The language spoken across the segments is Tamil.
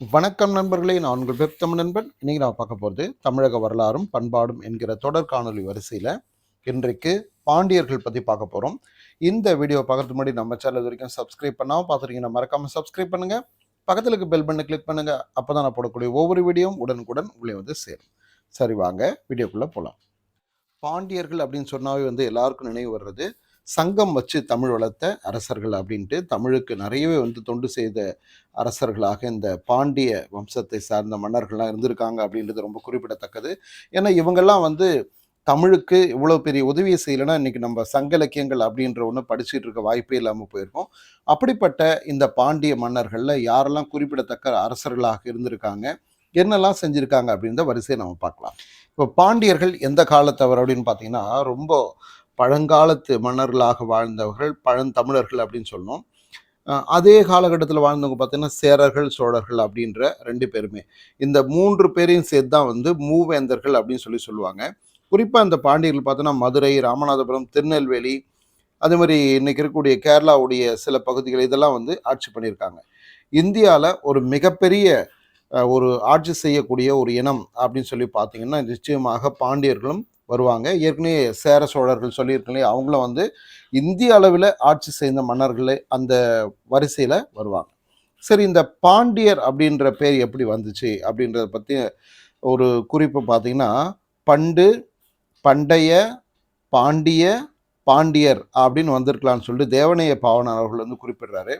வணக்கம் நண்பர்களே நான் உங்கள் வெப் தமிழ் நண்பன். இன்னைக்கு நான் பார்க்க போகிறது தமிழக வரலாறும் பண்பாடும் என்கிற தொடர் காணொலி வரிசையில் இன்றைக்கு பாண்டியர்கள் பற்றி பார்க்க போகிறோம் இந்த வீடியோ பார்க்கறதுக்கு முன்னாடி நம்ம சேனல் வரைக்கும் சப்ஸ்கிரைப் பண்ணாமல் பார்த்துருக்கீங்கன்னா மறக்காமல் சப்ஸ்கிரைப் பண்ணுங்கள் பக்கத்தில் இருக்க பெல் பண்ணை கிளிக் பண்ணுங்கள் அப்போ தான் நான் போடக்கூடிய ஒவ்வொரு வீடியோவும் உடனுக்குடன் உள்ளே வந்து சேரும். சரி வாங்க வீடியோக்குள்ளே போகலாம் பாண்டியர்கள் அப்படின்னு சொன்னாவே வந்து எல்லாருக்கும் நினைவு வர்றது சங்கம் வச்சு தமிழ் வளர்த்த அரசர்கள் அப்படின்ட்டு தமிழுக்கு நிறையவே வந்து தொண்டு செய்த அரசர்களாக இந்த பாண்டிய வம்சத்தை சார்ந்த மன்னர்கள்லாம் இருந்திருக்காங்க அப்படின்றது ரொம்ப குறிப்பிடத்தக்கது. ஏன்னா இவங்கெல்லாம் வந்து தமிழுக்கு இவ்வளோ பெரிய உதவியை செய்யலைன்னா இன்னைக்கு நம்ம சங்க இலக்கியங்கள் அப்படின்ற ஒன்று படிச்சுட்டு இருக்க வாய்ப்பே இல்லாமல் போயிருக்கோம். அப்படிப்பட்ட இந்த பாண்டிய மன்னர்களில் யாரெல்லாம் குறிப்பிடத்தக்க அரசர்களாக இருந்திருக்காங்க என்னெல்லாம் செஞ்சுருக்காங்க அப்படின்ற வரிசையை நம்ம பார்க்கலாம். இப்போ பாண்டியர்கள் எந்த காலத்தவர் அப்படின்னு பார்த்தீங்கன்னா ரொம்ப பழங்காலத்து மன்னர்களாக வாழ்ந்தவர்கள் பழந்தமிழர்கள் அப்படின்னு சொன்னோம் அதே காலகட்டத்தில் வாழ்ந்தவங்க பார்த்தீங்கன்னா சேரர்கள் சோழர்கள் அப்படின்ற ரெண்டு பேருமே. இந்த மூன்று பேரையும் சேர்த்து தான் வந்து மூவேந்தர்கள் அப்படின்னு சொல்லி சொல்லுவாங்க. குறிப்பாக இந்த பாண்டியர்கள் பார்த்தோன்னா மதுரை ராமநாதபுரம் திருநெல்வேலி அதே மாதிரி இன்னைக்கு இருக்கக்கூடிய கேரளாவுடைய சில பகுதிகள் இதெல்லாம் வந்து ஆட்சி பண்ணியிருக்காங்க. இந்தியாவில் ஒரு மிகப்பெரிய ஒரு ஆட்சி செய்யக்கூடிய ஒரு இனம் அப்படின்னு சொல்லி பார்த்தீங்கன்னா நிச்சயமாக பாண்டியர்களும் வருவாங்க. ஏற்கனவே சேர சோழர்கள் சொல்லியிருக்கலையே அவங்களும் வந்து இந்திய அளவில் ஆட்சி செய்த மன்னர்களே அந்த வரிசையில் வருவாங்க. சரி இந்த பாண்டியர் அப்படின்ற பேர் எப்படி வந்துச்சு அப்படின்றத பற்றி ஒரு குறிப்பு பார்த்தீங்கன்னா பண்டு பண்டைய பாண்டிய பாண்டியர் அப்படின்னு வந்திருக்கலாம்னு சொல்லிட்டு தேவனைய பாவனர் அவர்கள் வந்து குறிப்பிடுறாரு.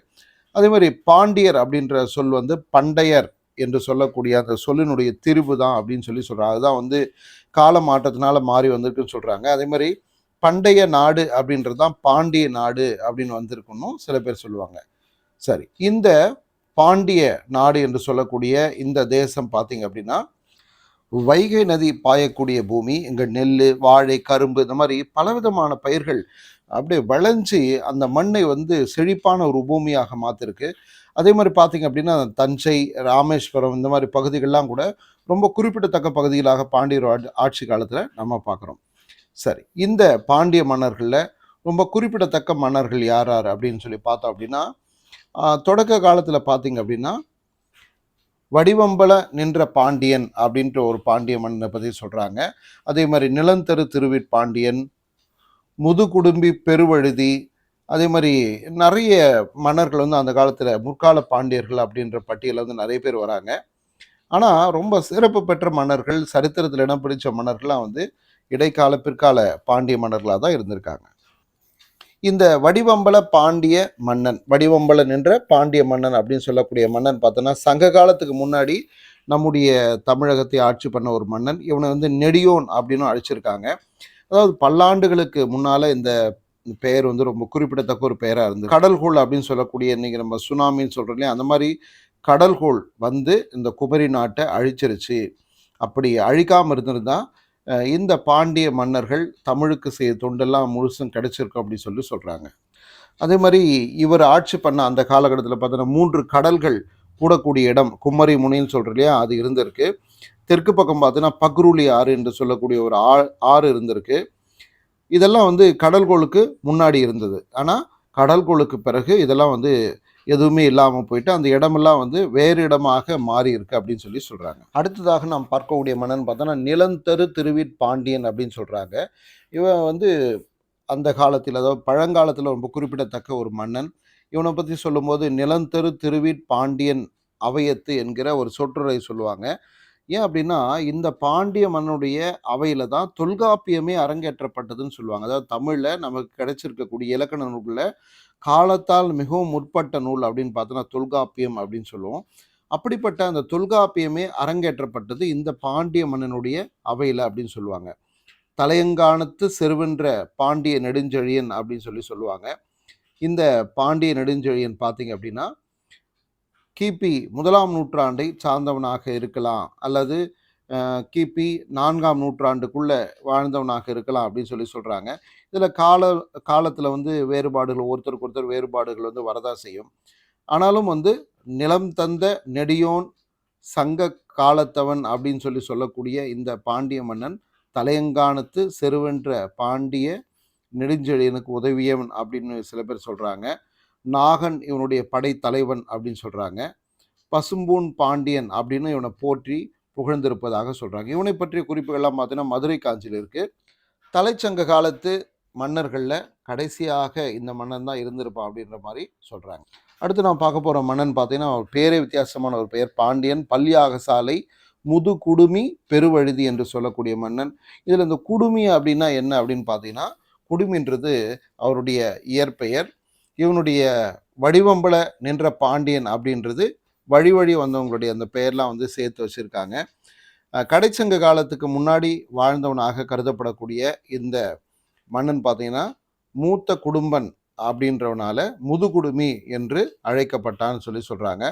அதே மாதிரி பாண்டியர் அப்படின்ற சொல் வந்து பண்டையர் என்று சொல்லக்கூடிய அந்த சொல்லினுடைய திரிவு தான் அப்படின்னு சொல்லி சொல்கிறாங்க அதுதான் வந்து கால மாற்றத்தினால மாறி வந்திருக்குன்னு சொல்கிறாங்க அதே மாதிரி பண்டைய நாடு அப்படின்றது தான் பாண்டிய நாடு அப்படின்னு வந்திருக்குன்னு சில பேர் சொல்லுவாங்க. சரி இந்த பாண்டிய நாடு என்று சொல்லக்கூடிய இந்த தேசம் பார்த்தீங்க அப்படின்னா வைகை நதி பாயக்கூடிய பூமி இங்கே நெல் வாழை கரும்பு இந்த மாதிரி பலவிதமான பயிர்கள் அப்படியே விளைஞ்சி அந்த மண்ணை வந்து செழிப்பான ஒரு பூமியாக மாற்றிருக்கு அதே மாதிரி பார்த்தீங்க அப்படின்னா தஞ்சை ராமேஸ்வரம் இந்த மாதிரி பகுதிகள்லாம் கூட ரொம்ப குறிப்பிடத்தக்க பகுதிகளாக பாண்டியர் ஆட்சி- ஆட்சி காலத்தில் நம்ம பார்க்குறோம் சரி இந்த பாண்டிய மன்னர்களில் ரொம்ப குறிப்பிடத்தக்க மன்னர்கள் யார் யார் அப்படின்னு சொல்லி பார்த்தோம் அப்படின்னா தொடக்க காலத்தில் பார்த்தீங்க அப்படின்னா வடிவம்பல நின்ற பாண்டியன் அப்படின்ற ஒரு பாண்டிய மன்னனை பற்றி சொல்கிறாங்க அதே மாதிரி நிலந்தரு திருவிற் பாண்டியன் முதுகுடும்பி பெருவழுதி அதே மாதிரி நிறைய மன்னர்கள் வந்து அந்த காலத்தில் முற்கால பாண்டியர்கள் அப்படின்ற பட்டியலில் வந்து நிறைய பேர் வராங்க. ஆனால் ரொம்ப சிறப்பு பெற்ற மன்னர்கள் சரித்திரத்தில் இடம் பிடிச்ச மன்னர்கள்லாம் வந்து இடைக்கால பிற்கால பாண்டிய மன்னர்களாக தான் இருந்திருக்காங்க. இந்த வடிவம்பல பாண்டிய மன்னன் வடிவம்பல நின்ற பாண்டிய மன்னன் அப்படின்னு சொல்லக்கூடிய மன்னன் பார்த்தோன்னா சங்க காலத்துக்கு முன்னாடி நம்முடைய தமிழகத்தை ஆட்சி பண்ண ஒரு மன்னன். இவனை வந்து நெடியோன் அப்படின்னு அழைச்சிருக்காங்க. அதாவது பல்லாண்டுகளுக்கு முன்னால இந்த பெயர் வந்து ரொம்ப குறிப்பிடத்தக்க ஒரு பெயராக இருந்தது. கடல்கோள் அப்படின்னு சொல்லக்கூடிய இன்னைக்கு நம்ம சுனாமின்னு சொல்கிறோம் இல்லையா? அந்த மாதிரி கடல்கோள் வந்து இந்த குமரி நாட்டை அழிச்சிருச்சு. அப்படி அழிக்காமல் இருந்திருந்தால் இந்த பாண்டிய மன்னர்கள் தமிழுக்கு செய்த தொண்டெல்லாம் முழுசும் கிடச்சிருக்கும் அப்படின்னு சொல்லி சொல்கிறாங்க அதே மாதிரி இவர் ஆட்சி பண்ண அந்த காலகட்டத்தில் பார்த்தோன்னா மூன்று கடல்கள் கூடக்கூடிய இடம் குமரி முனின்னு சொல்கிறோம் இல்லையா? அது இருந்திருக்கு. தெற்கு பக்கம் பார்த்தீங்கன்னா பக்ருலி ஆறு என்று சொல்லக்கூடிய ஒரு ஆ ஆறு இருந்திருக்கு. இதெல்லாம் வந்து கடல்கோளுக்கு முன்னாடி இருந்தது. ஆனால் கடல்கோளுக்கு பிறகு இதெல்லாம் வந்து எதுவுமே இல்லாமல் போயிட்டு அந்த இடமெல்லாம் வந்து வேறு இடமாக மாறி இருக்கு அப்படின்னு சொல்லி சொல்கிறாங்க அடுத்ததாக நாம் பார்க்கக்கூடிய மன்னன் பார்த்தோன்னா நிலந்தரு திருவீட் பாண்டியன் அப்படின்னு சொல்கிறாங்க இவன் வந்து அந்த காலத்தில் அதாவது பழங்காலத்தில் ரொம்ப குறிப்பிடத்தக்க ஒரு மன்னன். இவனை பற்றி சொல்லும்போது நிலந்தரு திருவீட் பாண்டியன் அவையத்து என்கிற ஒரு சொற்றுரை சொல்லுவாங்க. ஏன் அப்படின்னா இந்த பாண்டிய மன்னுடைய அவையில தான் தொல்காப்பியமே அரங்கேற்றப்பட்டதுன்னு சொல்லுவாங்க. அதாவது தமிழில் நமக்கு கிடைச்சிருக்கக்கூடிய இலக்கண நூலில் காலத்தால் மிகவும் முற்பட்ட நூல் அப்படின்னு பார்த்தோன்னா தொல்காப்பியம் அப்படின்னு சொல்லுவோம். அப்படிப்பட்ட அந்த தொல்காப்பியமே அரங்கேற்றப்பட்டது இந்த பாண்டிய மன்னனுடைய அவையில் அப்படின்னு சொல்லுவாங்க. தலையங்கானத்து செருவென்ற பாண்டிய நெடுஞ்செழியன் அப்படின்னு சொல்லி சொல்லுவாங்க. இந்த பாண்டிய நெடுஞ்செழியன் பார்த்தீங்க அப்படின்னா கிபி முதலாம் நூற்றாண்டை சார்ந்தவனாக இருக்கலாம் அல்லது கிபி நான்காம் நூற்றாண்டுக்குள்ளே வாழ்ந்தவனாக இருக்கலாம் அப்படின்னு சொல்லி சொல்கிறாங்க இதில் கால காலத்தில் வந்து வேறுபாடுகள் ஒருத்தருக்கு ஒருத்தர் வேறுபாடுகள் வந்து வரதா செய்யும். ஆனாலும் வந்து நிலம் தந்த நெடியோன் சங்க காலத்தவன் அப்படின்னு சொல்லி சொல்லக்கூடிய இந்த பாண்டிய மன்னன் தலையங்கானத்து செருவென்ற பாண்டிய நெடுஞ்செழியனுக்கு உதவியவன் அப்படின்னு சில பேர் சொல்கிறாங்க நாகன் இவனுடைய படைத்தலைவன் அப்படின்னு சொல்கிறாங்க பசும்பூன் பாண்டியன் அப்படின்னு இவனை போற்றி புகழ்ந்திருப்பதாக சொல்கிறாங்க இவனை பற்றிய குறிப்புகள்லாம் பார்த்தீங்கன்னா மதுரை காஞ்சியில் இருக்குது தலைச்சங்க காலத்து மன்னர்களில் கடைசியாக இந்த மன்னன் தான் இருந்திருப்பான் அப்படின்ற மாதிரி சொல்கிறாங்க அடுத்து நான் பார்க்க போகிற மன்னன் பார்த்தீங்கன்னா அவர் பேரே வித்தியாசமான ஒரு பெயர். பாண்டியன் பல்லியாகசாலை முது குடுமி பெருவழுதி என்று சொல்லக்கூடிய மன்னன். இதில் இந்த குடுமி அப்படின்னா என்ன அப்படின்னு பார்த்தீங்கன்னா குடுமின்றது அவருடைய இயற்பெயர். இவனுடைய வடிவம்பல நின்ற பாண்டியன் அப்படின்றது வழி வழி வந்தவங்களுடைய அந்த பெயர்லாம் வந்து சேர்த்து வச்சுருக்காங்க. கடைச்சங்க காலத்துக்கு முன்னாடி வாழ்ந்தவனாக கருதப்படக்கூடிய இந்த மன்னன் பார்த்தீங்கன்னா மூத்த குடும்பன் அப்படின்றவனால முதுகுடுமி என்று அழைக்கப்பட்டான்னு சொல்லி சொல்கிறாங்க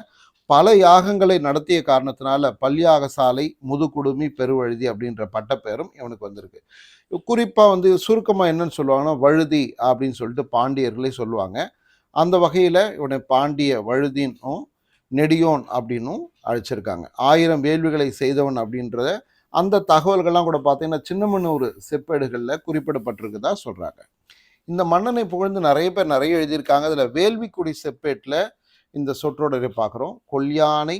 பல யாகங்களை நடத்திய காரணத்தினால பல்யாக சாலை முதுகுடுமி பெருவழுதி அப்படின்ற பட்டப்பெயரும் இவனுக்கு வந்திருக்கு. குறிப்பாக வந்து சுருக்கமாக என்னன்னு சொல்லுவாங்கன்னா வழுதி அப்படின்னு சொல்லிட்டு பாண்டியர்களே சொல்லுவாங்க. அந்த வகையில் இவனை பாண்டிய வழுதினும் நெடியோன் அப்படின்னும் அழைச்சிருக்காங்க. ஆயிரம் வேள்விகளை செய்தவன் அப்படின்றத அந்த தகவல்கள்லாம் கூட பார்த்தீங்கன்னா சின்னமனூர் செப்பேடுகளில் குறிப்பிடப்பட்டிருக்குதா சொல்கிறாங்க இந்த மன்னனை புகழ்ந்து நிறைய பேர் நிறைய எழுதியிருக்காங்க. அதில் வேள்விக்குடி செப்பேட்டில் இந்த சொற்றொடரை பார்க்குறோம். கொல்யானை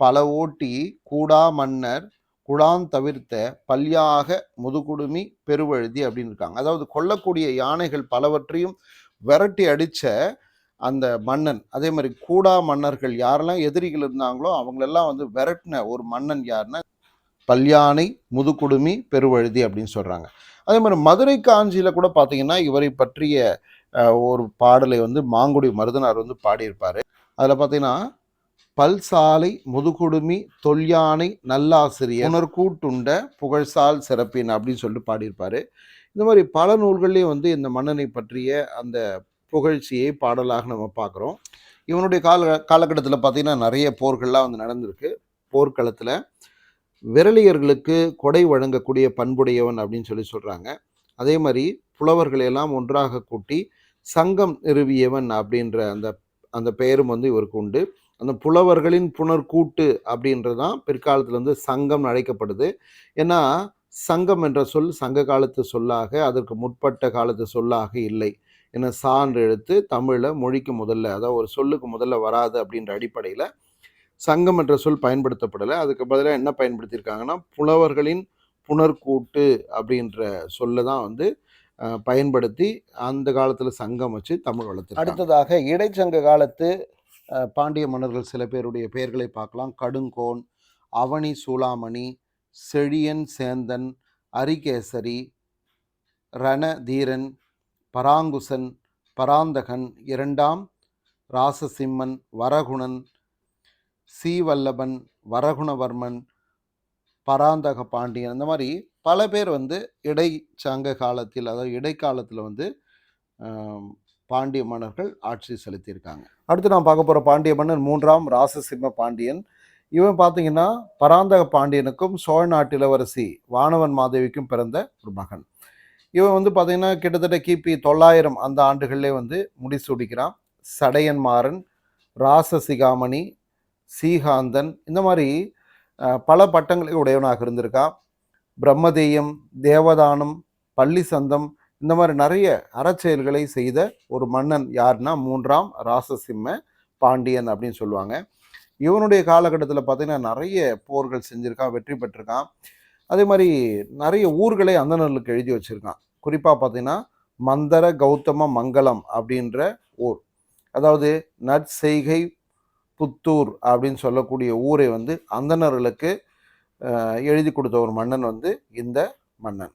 பல ஓட்டி கூடா மன்னர் குழான் தவிர்த்த பல்யாக முதுகுடுமி பெருவழுதி அப்படின்னு இருக்காங்க. அதாவது கொல்லக்கூடிய யானைகள் பலவற்றையும் விரட்டி அடித்த அந்த மன்னன் அதே மாதிரி கூடா மன்னர்கள் யாரெல்லாம் எதிரிகள் இருந்தாங்களோ அவங்களெல்லாம் வந்து விரட்டின ஒரு மன்னன் யாருன்னா பல்யானை முதுகுடுமி பெருவழுதி அப்படின்னு சொல்கிறாங்க அதே மாதிரி மதுரை காஞ்சியில் கூட பார்த்தீங்கன்னா இவரை பற்றிய ஒரு பாடலை வந்து மாங்குடி மருதனார் வந்து பாடியிருப்பார். அதில் பார்த்தீங்கன்னா பல்சாலை முதுகுடுமி தொல்யானை நல்லாசிரியர் உணர்கூட்டுண்ட புகழ்சால் சிறப்பின் அப்படின்னு சொல்லிட்டு பாடியிருப்பார். இந்த மாதிரி பல நூல்கள்லேயும் வந்து இந்த மன்னனை பற்றிய அந்த புகழ்ச்சியை பாடலாக நம்ம பார்க்குறோம். இவனுடைய கால காலகட்டத்தில் பார்த்திங்கன்னா நிறைய போர்கள்லாம் வந்து நடந்திருக்கு. போர்க்களத்தில் விரலியர்களுக்கு கொடை வழங்கக்கூடிய பண்புடையவன் அப்படின்னு சொல்லி சொல்கிறாங்க அதே மாதிரி புலவர்களையெல்லாம் ஒன்றாக கூட்டி சங்கம் நிறுவியவன் அப்படின்ற அந்த அந்த பெயரும் வந்து இவருக்கு உண்டு. அந்த புலவர்களின் புனர்கூட்டு அப்படின்றது தான் பிற்காலத்தில் வந்து சங்கம் அழைக்கப்படுது. ஏன்னா சங்கம் என்ற சொல் சங்க காலத்து சொல்லாக அதற்கு முற்பட்ட காலத்து சொல்லாக இல்லை. என சான்று எழுத்து தமிழில் மொழிக்கு முதல்ல அதாவது ஒரு சொல்லுக்கு முதல்ல வராது அப்படின்ற அடிப்படையில் சங்கம் என்ற சொல் பயன்படுத்தப்படலை. அதுக்கு பதிலாக என்ன பயன்படுத்தியிருக்காங்கன்னா புலவர்களின் புனர்கூட்டு அப்படின்ற சொல்ல தான் வந்து பயன்படுத்தி அந்த காலத்தில் சங்கம் வச்சு தமிழ் வளர்த்து அடுத்ததாக இடைச்சங்க காலத்து பாண்டிய மன்னர்கள் சில பேருடைய பெயர்களை பார்க்கலாம். கடுங்கோன் அவனி சூளாமணி செழியன் சேந்தன் அரிகேசரி ரணதீரன் பராங்குசன் பராந்தகன் இரண்டாம் ராசசிம்மன் வரகுணன் சீவல்லபன் வரகுணவர்மன் பராந்தக பாண்டியன் இந்த மாதிரி பல பேர் வந்து இடை சங்க காலத்தில் அதாவது இடைக்காலத்தில் வந்து பாண்டிய மன்னர்கள் ஆட்சி செலுத்தியிருக்காங்க. அடுத்து நான் பார்க்க போகிற பாண்டிய மன்னர் மூன்றாம் ராசசிம்ம பாண்டியன். இவன் பார்த்தீங்கன்னா பராந்தக பாண்டியனுக்கும் சோழ நாட்டு இளவரசி வானவன் மாதேவிக்கும் பிறந்த ஒரு மகன். இவன் வந்து பார்த்தீங்கன்னா கிட்டத்தட்ட கிபி தொள்ளாயிரம் அந்த ஆண்டுகள்லே வந்து முடிசூடிக்கிறான். சடையன்மாறன் ராசசிகாமணி சீகாந்தன் இந்த மாதிரி பல பட்டங்களை உடையவனாக இருந்திருக்கான். பிரம்மதேயம் தேவதானம் பள்ளி சந்தம் இந்த மாதிரி நிறைய அறச்செயல்களை செய்த ஒரு மன்னன் யாருன்னா மூன்றாம் ராசசிம்ம பாண்டியன் அப்படின்னு சொல்லுவாங்க. இவனுடைய காலகட்டத்தில் பார்த்தீங்கன்னா நிறைய போர்கள் செஞ்சுருக்கான் வெற்றி பெற்றிருக்கான். அதே மாதிரி நிறைய ஊர்களை அந்தனர்களுக்கு எழுதி வச்சுருக்கான். குறிப்பாக பார்த்தீங்கன்னா மந்தர கௌதம மங்கலம் அப்படின்ற ஊர். அதாவது நற்செய்கை புத்தூர் அப்படின்னு சொல்லக்கூடிய ஊரை வந்து அந்தனர்களுக்கு எழுதி கொடுத்த ஒரு மன்னன் வந்து இந்த மன்னன்.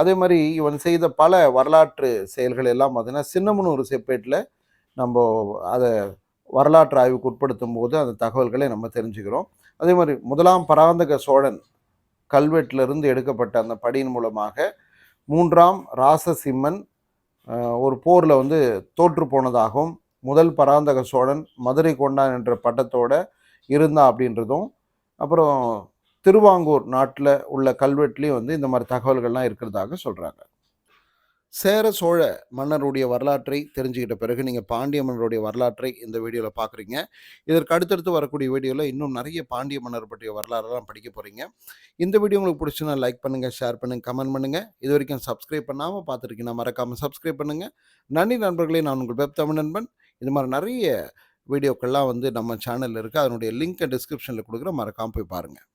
அதே மாதிரி இவன் செய்த பல வரலாற்று செயல்கள் எல்லாம் பார்த்தீங்கன்னா சின்னமனூர் செப்பேட்டில் நம்ம அதை வரலாற்று ஆய்வுக்கு உட்படுத்தும் போது அந்த தகவல்களை நம்ம தெரிஞ்சுக்கிறோம். அதே மாதிரி முதலாம் பராந்தக சோழன் கல்வெட்டிலிருந்து எடுக்கப்பட்ட அந்த படியின் மூலமாக மூன்றாம் ராசசிம்மன் ஒரு போரில் வந்து தோற்று போனதாகவும் முதல் பராந்தக சோழன் மதுரை கொண்டான் என்ற பட்டத்தோடு இருந்தான் அப்படின்றதும் அப்புறம் திருவாங்கூர் நாட்டில் உள்ள கல்வெட்டுலேயும் வந்து இந்த மாதிரி தகவல்கள்லாம் இருக்கிறதாக சொல்கிறாங்க சேர சோழ மன்னருடைய வரலாற்றை தெரிஞ்சுக்கிட்ட பிறகு நீங்கள் பாண்டிய மன்னருடைய வரலாற்றை இந்த வீடியோவில் பார்க்குறீங்க இதற்கு அடுத்தடுத்து வரக்கூடிய வீடியோவில் இன்னும் நிறைய பாண்டிய மன்னர் பற்றிய வரலாறுலாம் படிக்க போகிறீங்க இந்த வீடியோ உங்களுக்கு பிடிச்சுன்னா லைக் பண்ணுங்கள் ஷேர் பண்ணுங்கள் கமெண்ட் பண்ணுங்கள் இது வரைக்கும் சப்ஸ்கிரைப் பண்ணாமல் பார்த்துருக்கீங்கன்னா மறக்காமல் சப்ஸ்கிரைப் பண்ணுங்கள் நன்றி நண்பர்களே நான் உங்கள் வெப் தமிழ் நண்பன். இது மாதிரி நிறைய வீடியோக்கள்லாம் வந்து நம்ம சேனலில் இருக்குது அதனுடைய லிங்க்கை டிஸ்கிரிப்ஷனில் கொடுக்குற மறக்காமல் போய் பாருங்கள்